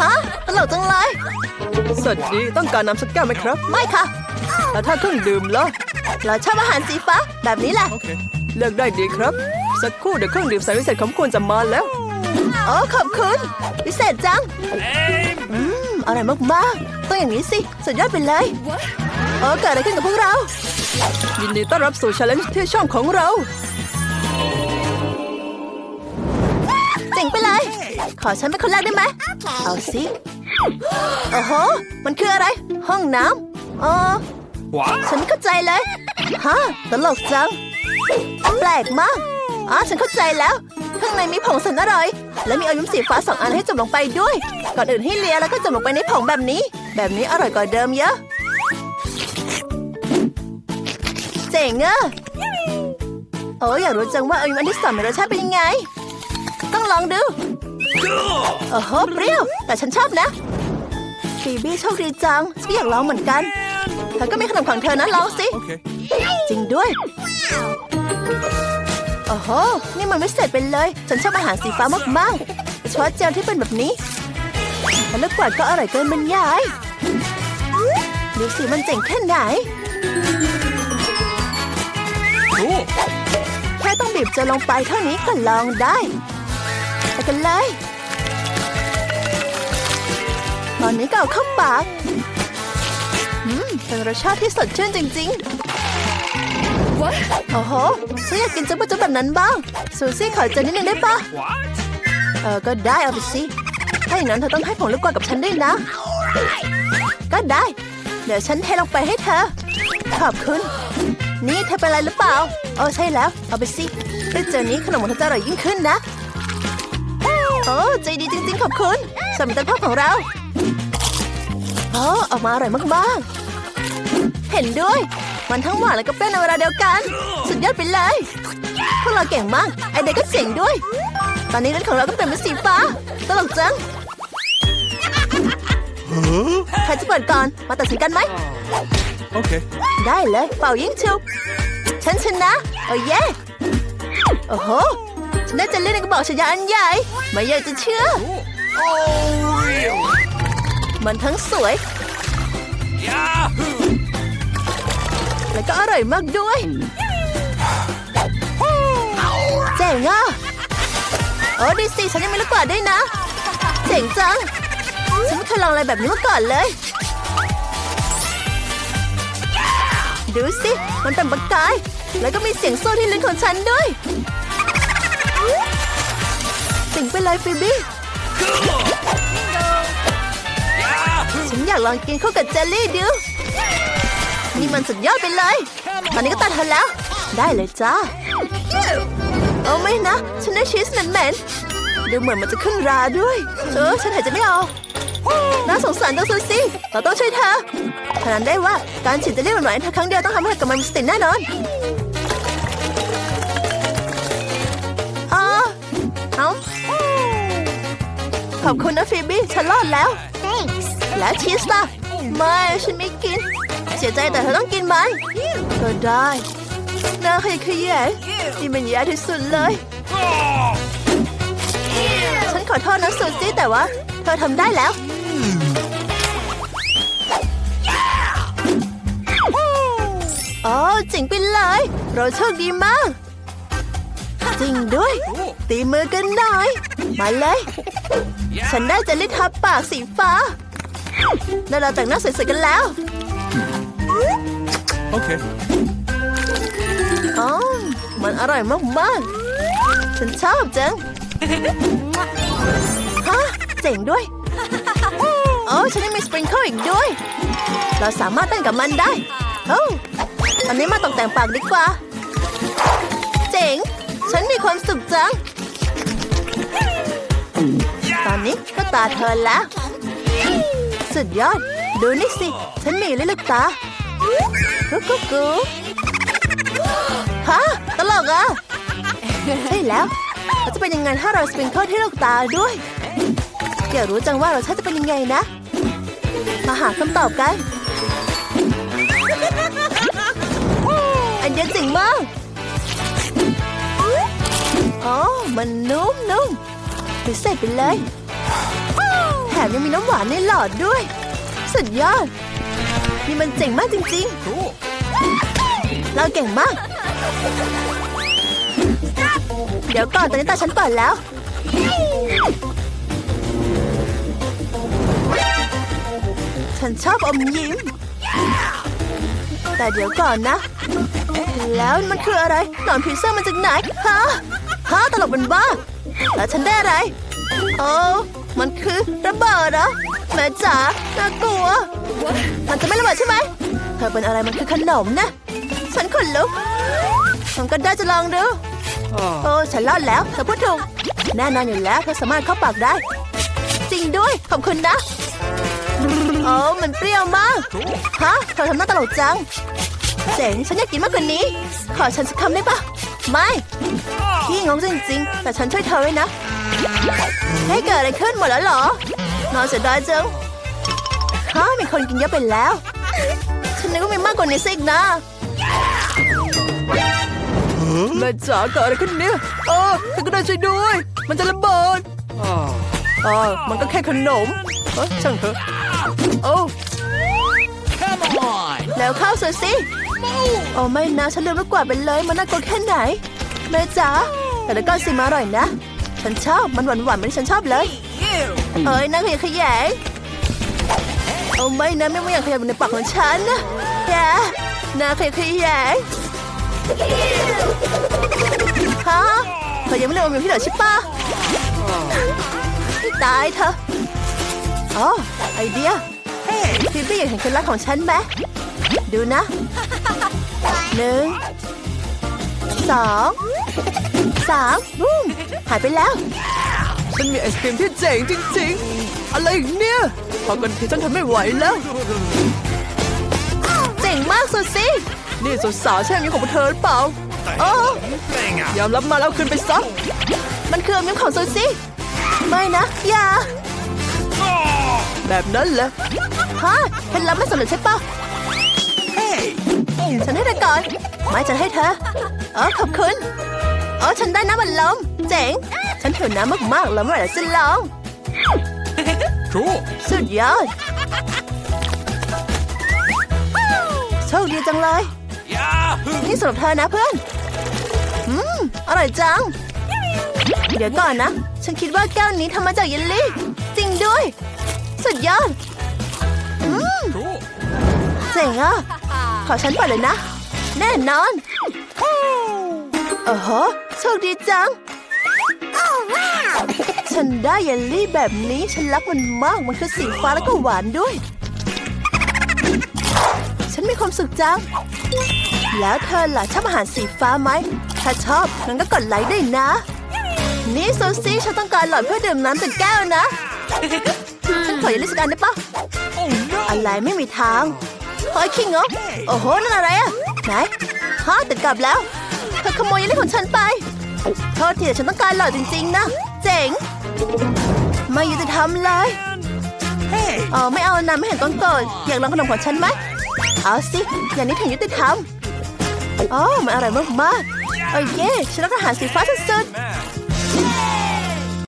ฮะตลกจังเลย สวัสดีต้องการน้ำสักแก้วไหมครับ ไม่ค่ะ แล้วถ้าเครื่องดื่มล่ะเราชอบอาหารสีฟ้า แบบนี้แหละ เลือกได้ดีครับ สักครู่เดี๋ยวเครื่องดื่มสายพิเศษของคุณจะมาแล้วโอ้ขอบคุณพิเศษจัง อืมอร่อยมากๆต้องอย่างนี้สิ สุดยอดไปเลยโอ้เกิดอะไรขึ้นกับพวกเรา ยินดีต้อนรับสู่ช l เลนจ์ที่ช่องของเราเจ๋งไปเลย ขอฉันเป็นคนแรกได้ไหม เอาสิโอ้โห มันคืออะไร ห้องน้ำอ๋อ ฉันเข้าใจเลย ฮะ ตลกจัง แปลกมากอ๋อฉันเข้าใจแล้ว ข้างในมีผงสันอร่อย และมีอยิ้มสีฟ้าสองอันให้จุ่มลงไปด้วย ก่อนอื่นให้เลียแล้วก็จุ่มลงไปในผงแบบนี้ แบบนี้อร่อยกว่าเดิมเยอะ เจ๋งอะโอ้อยากรู้จังว่าอยิ้มอันที่สองมีรสชาติเป็นยังไง ต้องลองดู โอ้โหเปรี้ยว แต่ฉันชอบนะฟีบี้โชคดีจังฉันอยากลองเหมือนกันเธอก็มีขนมของเธอนะลองสิจริงด้วยโอ้โหนี่มันไม่เสร็จไปเลย ฉันชอบอาหารสีฟ้ามากๆโดยเฉพาะเจลที่เป็นแบบนี้แล้วลูกกวาดก็อร่อยเกินบรรยายดูสิมันเจ๋งแค่ไหนแค่ต้องบีบเจลลงไปเท่านี้ก็ลองได้ไปกันเลย ตอนนี้ก็เอาเข้าปากอืมเป็นรสชาติที่สดชื่นจริงๆโอ้โหฉันอยากกินจุ๊บจุ๊บแบบนั้นบ้างซูซี่ขอเจอนิดนึงได้ปะเออก็ได้เอาไปสิถ้าอย่างนั้นเธอต้องให้ผงลูกกวาดกับฉันด้วยนะ ก็ได้ เดี๋ยวฉันเทลงไปให้เธอ ขอบคุณ นี่เธอเป็นอะไรหรือเปล่าโอ้ใช่แล้ว เอาไปสิด้วยเจอนี้ขนมของเธอจะอร่อยยิ่งขึ้นนะ โอ้ใจดีจริง ๆ ขอบคุณสำหรับภาพของเรา โอ้ออกมาอร่อยมากๆ เห็นด้วย มันทั้งหวานและก็เปรี้ยวในเวลาเดียวกัน สุดยอดไปเลยพวกเราเก่งมาก ไอเด็กก็เจ๋งด้วย ตอนนี้รถของเราก็เปลี่ยนเป็นสีฟ้าตลกจังใครจะเปิดก่อน มาตัดสินกันไหม Okay. ได้เลย เป่ายิงฉุบ ฉันชนะ โอ้เย่โอ้โห ฉันได้จะเล่นในกระบอกฉายาอันใหญ่ ไม่อยากจะเชื่อ มันทั้งสวย และก็อร่อยมากด้วยเจ๋งอะโอ้ดิสิฉันยังไม่รู้กว่าด้วยนะ เจ๋งจัง ฉันไม่เคยลองอะไรแบบนี้มาก่อนเลย ดูสิ มันเป็นประกาย แล้วก็มีเสียงโซ่ที่ลิ้นของฉันด้วยสิงไปเลยฟิบี้ฉัน อยากลองกินข้าวกับเจลลี่ดูนี่มันสุดยอดไปเลย ตอนนี้ก็ตัดทันแล้ว ได้เลยจ้าเอาไม่นะ ฉันได้ชีสเหม็นๆดูเหมือนมันจะขึ้นราด้วย เออ ฉันหายใจไม่ออกน่าสงสารจังซูซี่เราต้องช่วยเธอขนาดได้ว่าการฉีดเจะเรียกหวานๆเธอครั้งเดียวต้องทำให้เธอกลับมามีสติแน่นอนอ๋อเอาขอบคุณนะฟีบี้ฉันรอดแล้ว Thanks. แล้วชีสล่ะ ไม่ฉันไม่กิน เสียใจแต่เธอต้องกินมันก็ได้น่าขยะแขยงนี่มันแย่ที่สุดเลย ฉันขอโทษนะซูซี่แต่ว่า เธอทำได้แล้ว โอ้จริงไปเลย เราโชคดีมาก จริงด้วย ตีมือกันหน่อย มาเลย ฉันได้จะลิทาปากสีฟ้า แล้วเราแต่งหน้าสวยๆกันแล้ว Okay. อ๋อมันอร่อยมากๆ ฉันชอบจัง ฮะ เจ๋งด้วย โอ้ฉันยังมีสปริงเกิลอีกด้วย เราสามารถเต้นกับมันได้ โอ้ตอนนี้มาตกแต่งปากดีกว่า เจ๋ง ฉันมีความสุขจัง ตอนนี้ก็ตาเธอแล้ว สุดยอด ดูนี่สิ ฉันมีลิ้นลูกตากุ๊กกุ๊กฮะตลกอะใช่แล้วเราจะเป็นยังไงถ้าเราสปริงเกิลที่ลูกตาด้วยอยากรู้จังว่ารสชาติจะเป็นยังไงนะ มาหาคำตอบกัน อันเดียเจ๋งมากอ๋อมันนุ่มนุ่มพิเศษไปเลย มยังมีน้ำหวานในหลอดด้วย สุดยอด นี่มันเจ๋งมากจริงๆ เราเก่งมาก เดี๋ยวก่อนตอนนี้ตาฉันก่อนแล้ว ฉันชอบอมยิ้ม แต่เดี๋ยวก่อนนะ แล้วมันคืออะไร หนอนผีเสื้อมาจากไหน ฮะ ฮะ ตลกเป็นบ้า แล้วฉันได้อะไร โอ้ มันคือระเบิดเหรอแม่จ๋าน่ากลัว มันจะไม่ระเบิดใช่ไหมเธอเป็นอะไรมันคือขนมนะ ฉันขนลุกฉันก็ได้จะลองดู โอ้ฉันรอดแล้วเธอพูดถูกแน่นอนอยู่แล้วเธอสามารถเข้าปากได้ จริงด้วยขอบคุณนะโอ้มันเปรี้ยวมากฮะเธอทำหน้าตลกจังเจ๋งฉันอยากกินมากกว่านี้ ขอฉันสักคำได้ปะไม่พี่งงจริงๆแต่ฉันช่วยเธอไว้นะ ให้เกิดอะไรขึ้นหมดแล้วเหรอ นอนเสียดายจังฮะมีคนกินเยอะไปแล้ว ฉันนึกว่ามีมากกว่านี้ซะอีกนะแม่จ๋าเกิดอะไรขึ้นเนี่ยเออฉันก็ได้ช่วยด้วย มันจะระเบิดอ๋อมันก็แค่ขนมเอ้ยช่างเถอะโอ้แล้วเข้าสุดสิโอ้ไม่นะฉันลืมลูกกวาดไปเลย มันน่ากลัวแค่ไหนแม่จ๋าแต่ละก้อนสิมาอร่อยนะ ฉันชอบมันหวานหวานๆเหมือนที่ฉันชอบเลย เอ้ยน่าขยะแขยงโอ้ไม่นะไม่ไม่อยากขยับในปากของฉันนะแกน่าขยะแขยงฮะเธอยังไม่เลิกอมยิ้มพี่เหรอใช่ปะให้ตายเธอะอ๋อไอเดียฟิบี้อยากเห็นเคล็ดลับของฉันไหมดูนะหนึ่งสอง สามบูมหายไปแล้ว ฉันมีไอศครีมที่เจ๋งจริง ๆ อะไรอีกเนี่ย พอกันทีฉันทนไม่ไหวแล้ว เจ๋งมากสุดสิ นี่สาวๆใช่ไหมของพวกเธอหรือเปล่าโอ้ยอมรับมาแล้วคืนไปซะมันคืออมยิ้มของซูซี่ไม่นะ อย่า แบบนั้นแหละฮะเคล็ดลับไม่สำเร็จใช่ปะฉันให้เธอก่อน ไม่ฉันให้เธอเออขอบคุณเออฉันได้น้ำบัลลมเจ๋ง ฉันหิวน้ำมากๆแล้วเมื่อไหร่จะลองสุดยอดโชคดีจังเลยนี่สำหรับเธอนะเพื่อน อืม อร่อยจัง เดี๋ยวก่อนนะ ฉันคิดว่าแก้วนี้ทำมาจากเยลลี่ จริงด้วย สุดยอดอืมเจ๋งอะ ขอฉันเปิดเลยนะ แน่นอน โอ้โหโชคดีจังฉันได้เยลลี่แบบนี้ฉันรักมันมากมันคือสีฟ้าแล้วก็หวานด้วย ฉันมีความสุขจัง แล้วเธอล่ะชอบอาหารสีฟ้าไหม ถ้าชอบงั้นก็กดไลค์ด้วยนะ นี่ซูซี่ฉันต้องการหลอดเพื่อดื่มน้ำจากแก้วนะ ฉันขอเยลลี่สักอันได้ปะอะไรไม่มีทางเฮ้ยคิงเหรอโอ้โหนั่นอะไรอะไหนฮะติดกลับแล้ว เธอขโมยเยลลี่ของฉันไปโทษทีแต่ฉันต้องการหลอดจริง ๆ นะ เจ๋ง ไม่ยุติธรรมเลยเออไม่เอานะไม่เห็นต้องโกรธอยากลองขนมของฉันไหมเอาสิอย่างนี้ถึงยุติธรรมอ๋อมันอร่อยมากๆโอเคฉันรักอาหารสีฟ้าสุดๆ